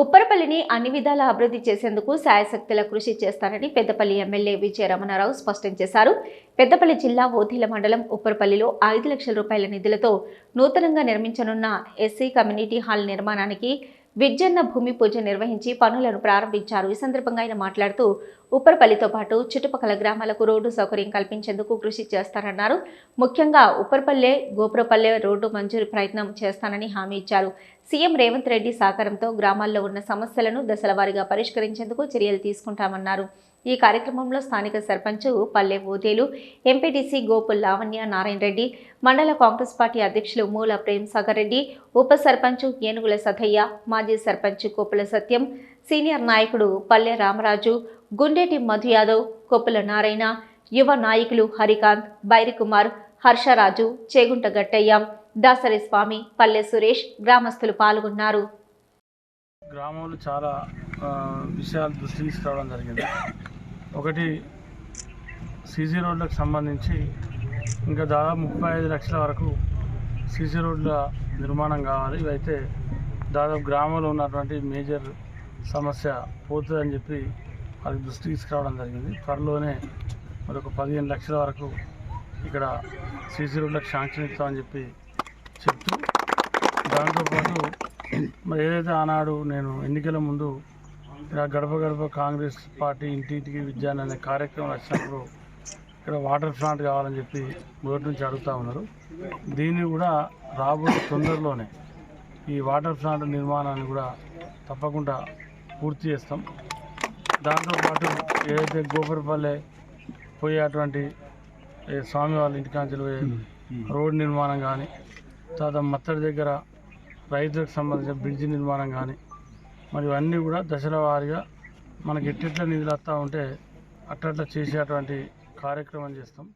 ఉప్పరపల్లిని అన్ని విధాలా అభివృద్ధి చేసేందుకు సాయశక్తుల కృషి చేస్తారని పెద్దపల్లి ఎమ్మెల్యే విజయ రమణారావు స్పష్టం చేశారు. పెద్దపల్లి జిల్లా ఓథీల మండలం ఉప్పరపల్లిలో ఐదు లక్షల రూపాయల నిధులతో నూతనంగా నిర్మించనున్న ఎస్సీ కమ్యూనిటీ హాల్ నిర్మాణానికి విజ్జన్న భూమి పూజ నిర్వహించి పనులను ప్రారంభించారు. ఈ సందర్భంగా ఆయన మాట్లాడుతూ ఉప్పరపల్లితో పాటు చుట్టుపక్కల గ్రామాలకు రోడ్డు సౌకర్యం కల్పించేందుకు కృషి చేస్తారన్నారు ముఖ్యంగా ఉప్పరపల్లె గోపురపల్లె రోడ్డు మంజూరు ప్రయత్నం చేస్తానని హామీ ఇచ్చారు. సీఎం రేవంత్ రెడ్డి సహకారంతో గ్రామాల్లో ఉన్న సమస్యలను దశలవారీగా పరిష్కరించేందుకు చర్యలు తీసుకుంటామన్నారు. ఈ కార్యక్రమంలో స్థానిక సర్పంచ్ పల్లె ఓదేలు ఎంపీటీసీ గోపుల్ లావణ్య నారాయణ రెడ్డి మండల కాంగ్రెస్ పార్టీ అధ్యక్షులు మూల ప్రేమ్ సాగర్ రెడ్డి ఉప సర్పంచ్ ఏనుగుల సథయ్య మాజీ సర్పంచ్ కోపుల సత్యం సీనియర్ నాయకుడు పల్లె రామరాజు గుండేటి మధు యాదవ్ కొప్పుల నారాయణ యువ నాయకులు హరికాంత్ బైరికుమార్ హర్షరాజు చేగుంట గట్టయ్య దాసరి స్వామి పల్లె సురేష్ గ్రామస్తులు పాల్గొన్నారు. గ్రామంలో చాలా విషయాలు దృష్టి తీసుకురావడం జరిగింది. ఒకటి సీసీ రోడ్లకు సంబంధించి ఇంకా దాదాపు ముప్పై ఐదు లక్షల వరకు సీసీ రోడ్ల నిర్మాణం కావాలి. ఇవైతే దాదాపు గ్రామంలో ఉన్నటువంటి మేజర్ సమస్య పోతుందని చెప్పి వారికి దృష్టి తీసుకురావడం జరిగింది. త్వరలోనే మరి ఒక పదిహేను లక్షల వరకు ఇక్కడ సీసీ రోడ్లకు శాంక్షన్ ఇస్తామని చెప్పి చెప్తూ దాంతోపాటు మరి ఏదైతే ఆనాడు నేను ఎన్నికల ముందు ఇలా గడప గడప కాంగ్రెస్ పార్టీ ఇంటింటికి విద్యాన్ని అనే కార్యక్రమం వచ్చినప్పుడు ఇక్కడ వాటర్ ప్లాంట్ కావాలని చెప్పి మొదటి నుంచి అడుగుతా ఉన్నారు. దీన్ని కూడా రాబోయే తొందరలోనే ఈ వాటర్ ప్లాంట్ నిర్మాణాన్ని కూడా తప్పకుండా పూర్తి చేస్తాం. దాంతోపాటు ఏదైతే గోపురపల్లె పోయేటువంటి ఏ స్వామి వాళ్ళ ఇంటికాంచెలు పోయే రోడ్ నిర్మాణం కానీ తర్వాత మత్తడి దగ్గర రైతులకు సంబంధించిన బ్రిడ్జి నిర్మాణం కానీ మరి ఇవన్నీ కూడా దశల వారీగా మనకి ఎట్టెట్ల నిధులు వస్తూ ఉంటే అట్లట్లా చేసేటువంటి కార్యక్రమం చేస్తాం.